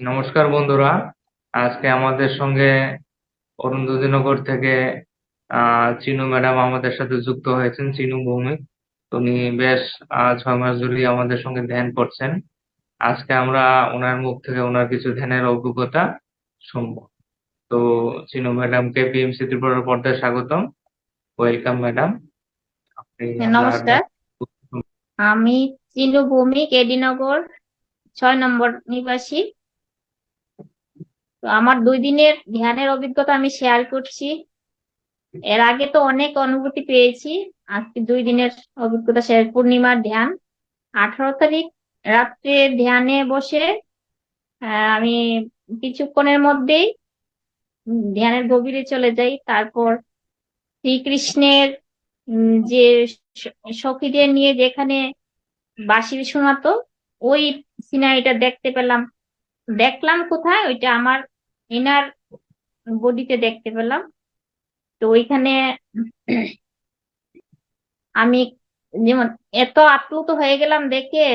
নমস্কার বন্ধুরা। আজকে আমাদের সঙ্গে অরুন্ধতিনগর থেকে আহ চিনু ম্যাডাম আমাদের সাথে যুক্ত হয়েছেন চিনু ভৌমিক। উনি বেশ ছয় মাস ধরেই আমাদের সঙ্গে ধ্যান করছেন। আজকে আমরা ওনার মুখ থেকে ওনার কিছু ধ্যানের অভিজ্ঞতা শুনব। তো চিনু ম্যাডামকে পিএমসি ত্রিপুরার পর্দায় স্বাগতম। Welcome madam. হ্যাঁ, নমস্কার। আমি চিনু ভৌমিক এডিনগর ছয় নম্বর নিবাসী। তো আমার দুই দিনের ধ্যানের অভিজ্ঞতা আমি শেয়ার করছি। এর আগে তো অনেক অনুভূতি পেয়েছি। আজকে দুই দিনের অভিজ্ঞতা শেয়ার পূর্ণিমার ধ্যান। আঠারো তারিখ রাত্রে ধ্যানে বসে আমি কিছুক্ষণের মধ্যেই ধ্যানের গভীরে চলে যাই। তারপর শ্রীকৃষ্ণের যে সখীদের নিয়ে যেখানে বাঁশি শোনাতো, ওই সিনারিটা দেখতে পেলাম। দেখলাম কোথায়? ওইটা আমার ইনার বডিতে দেখতে পেলাম। তো ওইখানে আমি যেমন এত আপ্লুত হয়ে গেলাম দেখে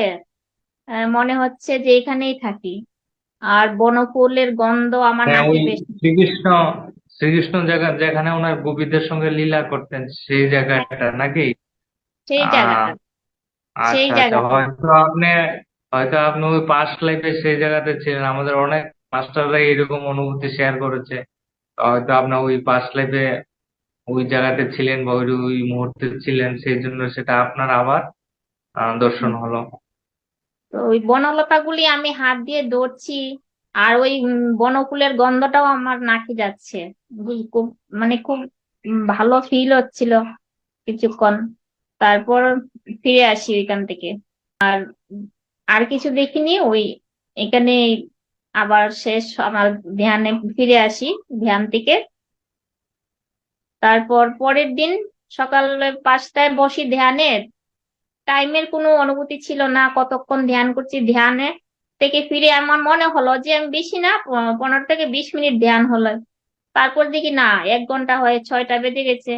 মনে হচ্ছে যে এখানেই থাকি। আর বনফুলের গন্ধ আমার হ্যাঁ নাকে বেশি শ্রীকৃষ্ণ শ্রীকৃষ্ণ জায়গা যেখানে ওনার গোপীদের সঙ্গে লীলা করতেন সেই জায়গাটা নাকি? সেই জায়গাটা। সেই আচ্ছা আচ্ছা জায়গাটা। হয়তো আপনি হয়তো আপনি ওই পাস্ট লাইফে সেই জায়গাতে ছিলেন। আমাদের অনেক মাস্টাররা এরকম অনুভূতি শেয়ার করেছে। হয়তো আপনার ওই পাস্ট লাইফে ওই জায়গাতে ছিলেন বা ওই মুহূর্তে ছিলেন সেই জন্য সেটা আপনার আবার দর্শন হলো। তো ওই বনলতা গুলি আমি হাত দিয়ে ধরছি আর ওই উম, বনফুলের গন্ধটাও আমার নাকে যাচ্ছে। খুব মানে খুব ভালো ফিল হচ্ছিল কিছুক্ষণ। তারপর ফিরে আসি ওইখান থেকে। আর আর কিছু দেখিনি, ওই এখানে আবার শেষ আমার ধ্যানে ফিরে আসি, ধ্যান থেকে। তারপর পরের দিন সকাল পাঁচটায় বসি ধ্যানে। টাইমের কোনো অনুভূতি ছিল না, কতক্ষণ ধ্যান করছি ধ্যানে থেকে ফিরে আমার মনে হলো যে আমি বেশি না, পনেরো থেকে বিশ মিনিট ধ্যান হলো। তারপর দেখি না, এক ঘণ্টা হয়ে ছয়টা বেজে গেছে।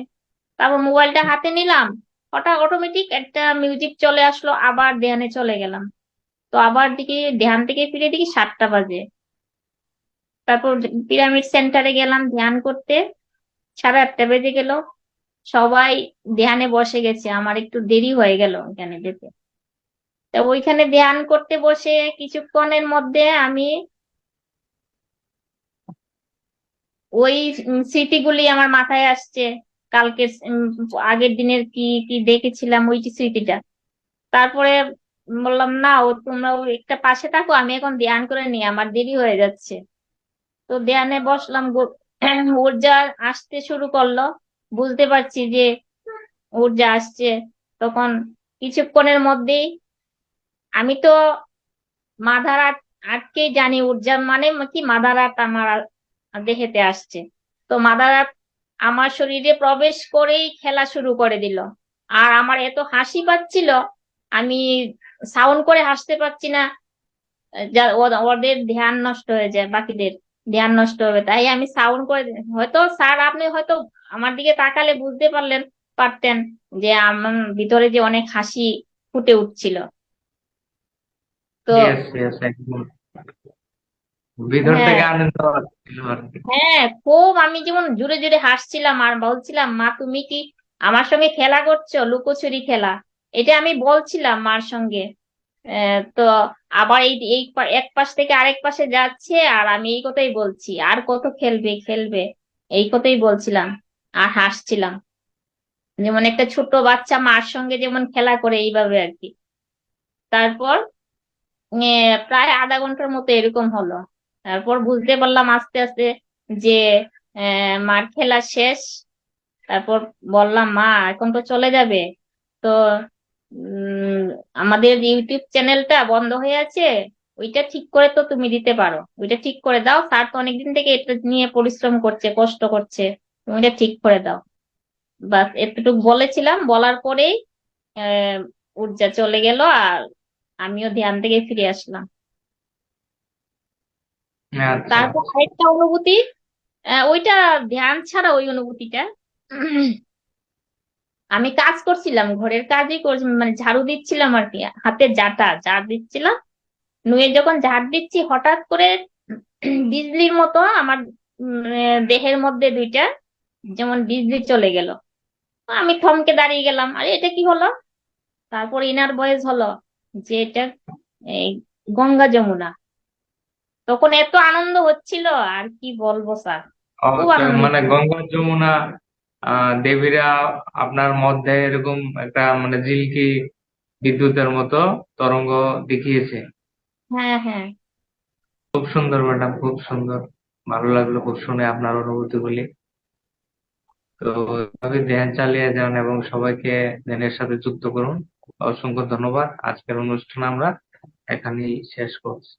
তারপর মোবাইলটা হাতে নিলাম, হঠাৎ অটোমেটিক একটা মিউজিক চলে আসলো, আবার ধ্যানে চলে গেলাম। তো আবার দেখি ধ্যান থেকে ফিরে দেখি সাতটা বাজে। তারপর পিরামিড সেন্টারে গেলাম ধ্যান করতে। সাড়ে আটটা বেজে গেল। সবাই ধ্যানে বসে গেছে। আমার একটু দেরি হয়ে গেল ওখানে যেতে। তো ওইখানে ধ্যান করতে বসে কিছুক্ষণের মধ্যে আমি ওই স্মৃতিগুলি আমার মাথায় আসছে। কালকে আগের দিনের কি কি দেখেছিলাম ওই স্মৃতিটা। তারপরে বললাম, না, ও তোমরা একটা পাশে থাকো, আমি এখন ধ্যান করে নিই, আমার দেরি হয়ে যাচ্ছে। তো ধ্যানে বসলাম গো- ঊর্জা আসতে শুরু করল। বুঝতে পারছি যে ঊর্জা আসছে। তখন কিছুক্ষণের মধ্যেই আমি তো আর্ট আর্টকেই জানি, ঊর্জা মানে কি মাদার আর্ট আমার দেহেতে আসছে। তো মাদার আর্ট আমার শরীরে প্রবেশ করেই খেলা শুরু করে দিল। আর আমার এত হাসি পাচ্ছিল আমি সাউন্ড করে হাসতে পারছি না। ওদের ধ্যান নষ্ট হয়ে যায় বাকিদের ধ্যান নষ্ট হবে। তাই আমি সাউন্ড করে হয়তো স্যার আপনি হয়তো আমার দিকে তাকালে বুঝতে পারলেন পারতেন যে আমার ভিতরে যে অনেক হাসি ফুটে উঠছিল। তো ভিতর হ্যাঁ। থেকে আনন্দ হ্যাঁ খুব আমি যেমন জুড়ে জুড়ে হাসছিলাম আর বলছিলাম মা তুমি কি আমার সঙ্গে খেলা করছ? লুকোচুরি খেলা? এটা আমি বলছিলাম মার সঙ্গে। তো আবার এই এই এক পাশ থেকে আরেক পাশে যাচ্ছে আর আমি এই কথাই বলছি। আর কত খেলবে খেলবে, এই কথাই বলছিলাম আর হাসছিলাম। যেমন একটা ছোট বাচ্চা মার সঙ্গে যেমন খেলা করে এইভাবে আর কি। তারপর প্রায় আধা ঘণ্টার মতো এরকম হলো। তারপর বুঝতে পারলাম আস্তে আস্তে যে মার খেলা শেষ। তারপর বললাম, মা, এখন তো চলে যাবে। তো আমাদের ইউটিউব চ্যানেলটা বন্ধ হয়ে আছে ওইটা ঠিক করে তো তুমি দিতে পারো। ওইটা ঠিক করে দাও স্যার তো অনেকদিন থেকে এটা নিয়ে পরিশ্রম করছে কষ্ট করছে তুমি এটা ঠিক করে দাও। বাস এতটুকু বলেছিলাম বলার পরেই আহ ঊর্জা চলে গেল আর আমিও ধ্যান থেকে ফিরে আসলাম। আচ্ছা। তারপর আরেকটা অনুভূতি আহ, ওইটা ধ্যান ছাড়া ওই অনুভূতিটা আমি কাজ করছিলাম ঘরের কাজই মানে ঝাড়ু দিচ্ছিলাম আর কি হাতে ঝাঁটা ঝাড় দিচ্ছিলাম। নুয়ে যখন ঝাড় দিচ্ছি হঠাৎ করে বিজলির মতো আমার দেহের মধ্যে দুইটা যেমন বিজলি চলে গেল। আমি থমকে দাঁড়িয়ে গেলাম আরে এটা কি হলো? তারপর ইনার ভয়েস হলো যে এটা এই গঙ্গা যমুনা। তখন এত আনন্দ হচ্ছিল আর কি বলব স্যার? মানে গঙ্গা যমুনা দেবীরা আপনার মধ্যে এরকম একটা মানে জিলকি বিদ্যুতের মতো তরঙ্গ দেখিয়েছে। হ্যাঁ হ্যাঁ। খুব সুন্দর ম্যাডাম খুব সুন্দর। ভালো লাগল খুব শুনে আপনার অনুভূতিগুলি তো এভাবে ধ্যান চালিয়ে যান এবং সবাইকে ধ্যানের সাথে যুক্ত করুন। অসংখ্য ধন্যবাদ। আজকের অনুষ্ঠান আমরা এখানেই শেষ করছি।